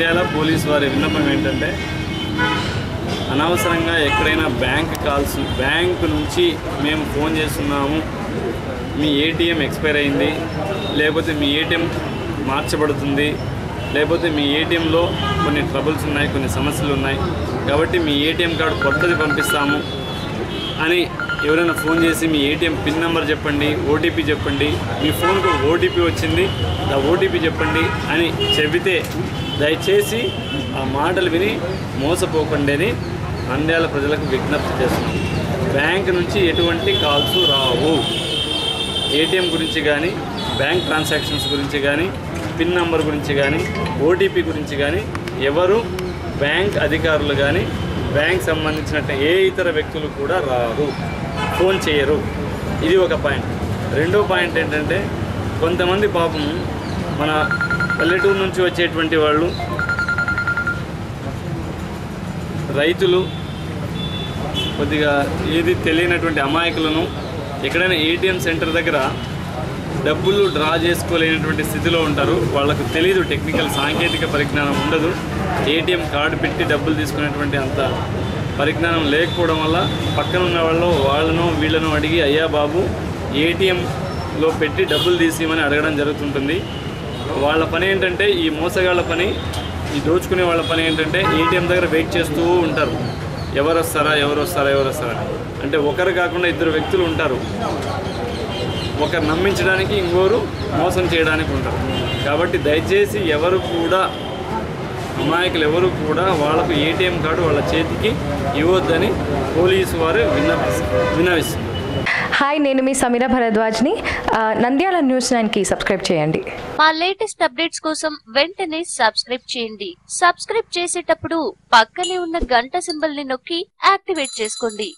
Police వారి విన్నపం ఏంటంటే అనవసరంగా ఎక్కడైనా బ్యాంక్ కాల్స్ బ్యాంకు నుంచి మేము ఫోన్ చేస్తున్నాము మీ ఏటీఎం ఎక్స్పైర్ అయింది లేకపోతే మీ ఏటీఎం మార్చబడుతుంది లేకపోతే మీ ఏటీఎంలో కొన్ని ట్రబుల్స్ ఉన్నాయి కొన్ని సమస్యలు ఉన్నాయి కాబట్టి మీ ఏటీఎం కార్డు కొత్తది పంపిస్తాము అని ఎవరైనా ఫోన్ చేసి మీ ఏటీఎం పిన్ నెంబర్ చెప్పండి ఓటీపీ చెప్పండి మీ ఫోన్కు ఓటీపీ వచ్చింది ఆ ఓటీపీ చెప్పండి అని చెబితే దయచేసి ఆ మాటలు విని మోసపోకండి అని నంద్యాల ప్రజలకు విజ్ఞప్తి చేస్తున్నాం. బ్యాంక్ నుంచి ఎటువంటి కాల్స్ రావు. ఏటీఎం గురించి కానీ బ్యాంక్ ట్రాన్సాక్షన్స్ గురించి కానీ పిన్ నంబర్ గురించి కానీ ఓటీపీ గురించి కానీ ఎవరు బ్యాంక్ అధికారులు కానీ బ్యాంక్ సంబంధించిన ఏ ఇతర వ్యక్తులు కూడా రారు. ఫోన్ చేయరు. ఇది ఒక పాయింట్. రెండో పాయింట్ ఏంటంటే కొంతమంది పాపం మన పల్లెటూరు నుంచి వచ్చేటువంటి వాళ్ళు రైతులు కొద్దిగా ఏది తెలియనటువంటి అమాయకులను ఎక్కడైనా ఏటీఎం సెంటర్ దగ్గర డబ్బులు డ్రా చేసుకోలేనటువంటి స్థితిలో ఉంటారు. వాళ్ళకు తెలియదు టెక్నికల్ సాంకేతిక పరిజ్ఞానం ఉండదు. ఏటీఎం కార్డు పెట్టి డబ్బులు తీసుకునేటువంటి అంత పరిజ్ఞానం లేకపోవడం వల్ల పక్కన ఉన్న వాళ్ళు వాళ్ళను వీళ్ళను అడిగి అయ్యా బాబు ఏటీఎంలో పెట్టి డబ్బులు తీసేయమని అడగడం జరుగుతుంటుంది. వాళ్ళ పని ఏంటంటే ఈ మోసగాళ్ళ పని ఈ దోచుకునే వాళ్ళ పని ఏంటంటే ఏటీఎం దగ్గర వెయిట్ చేస్తూ ఉంటారు. ఎవరు వస్తారా ఎవరు వస్తారా ఎవరు వస్తారా అంటే ఒకరు కాకుండా ఇద్దరు వ్యక్తులు ఉంటారు. ఒకరు నమ్మించడానికి ఇంకోరు మోసం చేయడానికి ఉంటారు. కాబట్టి దయచేసి ఎవరు కూడా అమాయకులు ఎవరు కూడా వాళ్ళకు ఏటీఎం కార్డు వాళ్ళ చేతికి ఇవ్వద్దని పోలీసు వారు విన్నవి విన్నవిస్తున్నారు. హాయ్ నేను మీ సమీర భరద్వాజ్ని. నంద్యాల న్యూస్ నైన్కి సబ్స్క్రైబ్ చేయండి. మా లేటెస్ట్ అప్డేట్స్ కోసం వెంటనే సబ్స్క్రైబ్ చేయండి. సబ్స్క్రైబ్ చేసేటప్పుడు పక్కనే ఉన్న గంట సింబల్ని నొక్కి యాక్టివేట్ చేసుకోండి.